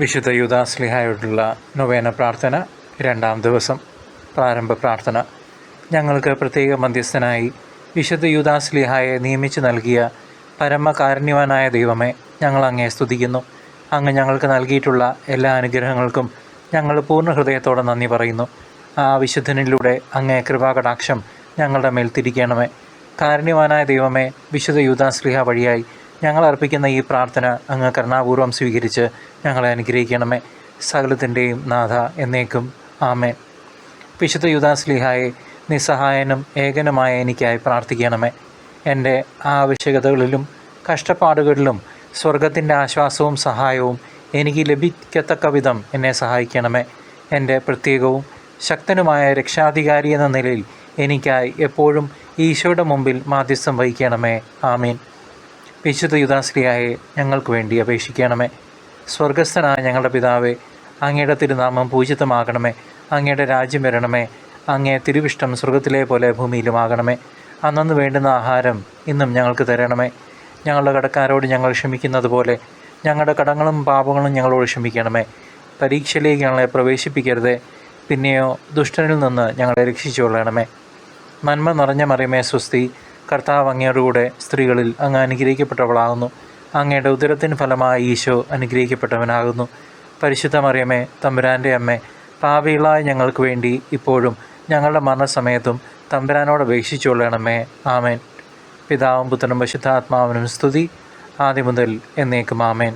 വിശുദ്ധ യുദാസ്ലിഹായോടുള്ള നൊവേന പ്രാർത്ഥന രണ്ടാം ദിവസം പ്രാരംഭ പ്രാർത്ഥന. ഞങ്ങൾക്ക് പ്രത്യേക മധ്യസ്ഥനായി വിശുദ്ധ യുദാസ്ലിഹായെ നിയമിച്ചു നൽകിയ പരമകാരുണ്യവാനായ ദൈവമേ ഞങ്ങൾ അങ്ങേ സ്തുതിക്കുന്നു. അങ്ങ് ഞങ്ങൾക്ക് നൽകിയിട്ടുള്ള എല്ലാ അനുഗ്രഹങ്ങൾക്കും ഞങ്ങൾ പൂർണ ഹൃദയത്തോടെ നന്ദി പറയുന്നു. ആ വിശുദ്ധനിലൂടെ അങ്ങേ കൃപാകടാക്ഷം ഞങ്ങളുടെ മേൽ തിരിക്കണമേ. കാരുണ്യവാനായ ദൈവമേ വിശുദ്ധ യുദാസ്ലിഹ വഴിയായി ഞങ്ങൾ അർപ്പിക്കുന്ന ഈ പ്രാർത്ഥന അങ്ങ് കരുണാപൂർവം സ്വീകരിച്ച് ഞങ്ങളെ അനുഗ്രഹിക്കണമേ. സകലത്തിന്റെയും നാഥ എന്നേക്കും. ആമേൻ. വിശുദ്ധ യുദാസ്ലിഹായെ നിസ്സഹായനും ഏകനുമായ എനിക്കായി പ്രാർത്ഥിക്കണമേ. എന്റെ ആവശ്യകതകളിലും കഷ്ടപ്പാടുകളിലും സ്വർഗത്തിന്റെ ആശ്വാസവും സഹായവും എനിക്ക് ലഭിക്കത്തക്ക വിധം എന്നെ സഹായിക്കണമേ. എന്റെ പ്രത്യേകവും ശക്തനുമായ രക്ഷാധികാരി എന്ന നിലയിൽ എനിക്കായി എപ്പോഴും ഈശോയുടെ മുമ്പിൽ മാധ്യസ്ഥം വഹിക്കണമേ. ആമീൻ. വിശുദ്ധ യുദാശ്രീയായ ഞങ്ങൾക്ക് വേണ്ടി അപേക്ഷിക്കണമേ. സ്വർഗസ്ഥനായ ഞങ്ങളുടെ പിതാവേ അങ്ങയുടെ തിരുനാമം പൂജിതമാകണമേ. അങ്ങയുടെ രാജ്യം വരണമേ. അങ്ങേ തിരുവിഷ്ടം സ്വർഗത്തിലെ പോലെ ഭൂമിയിലുമാകണമേ. അന്നു വേണ്ടുന്ന ആഹാരം ഇന്നും ഞങ്ങൾക്ക് തരണമേ. ഞങ്ങളുടെ കടക്കാരോട് ഞങ്ങൾ ക്ഷമിക്കുന്നത് പോലെ ഞങ്ങളുടെ കടങ്ങളും പാപങ്ങളും ഞങ്ങളോട് ക്ഷമിക്കണമേ. പരീക്ഷയിലേക്ക് ഞങ്ങളെ പ്രവേശിപ്പിക്കരുതേ. പിന്നെയോ ദുഷ്ടനിൽ നിന്ന് ഞങ്ങളെ രക്ഷിച്ചുകൊള്ളണമേ. നന്മ നിറഞ്ഞ മറിയമേ സ്വസ്തി കർത്താവ് അങ്ങയോടുകൂടെ സ്ത്രീകളിൽ അങ്ങ് അനുഗ്രഹിക്കപ്പെട്ടവളാകുന്നു. അങ്ങയുടെ ഉദരത്തിന് ഫലമായി ഈശോ അനുഗ്രഹിക്കപ്പെട്ടവനാകുന്നു. പരിശുദ്ധ മറിയമേ തമ്പുരാന്റെ അമ്മേ പാപികളായ ഞങ്ങൾക്ക് വേണ്ടി ഇപ്പോഴും ഞങ്ങളുടെ മരണസമയത്തും തമ്പുരാനോട് അപേക്ഷിച്ചുകൊള്ളണമേ. ആമേൻ. പിതാവും പുത്രനും പശുദ്ധാത്മാവിനും സ്തുതി. ആദ്യം മുതൽ എന്നേക്കും ആമേൻ.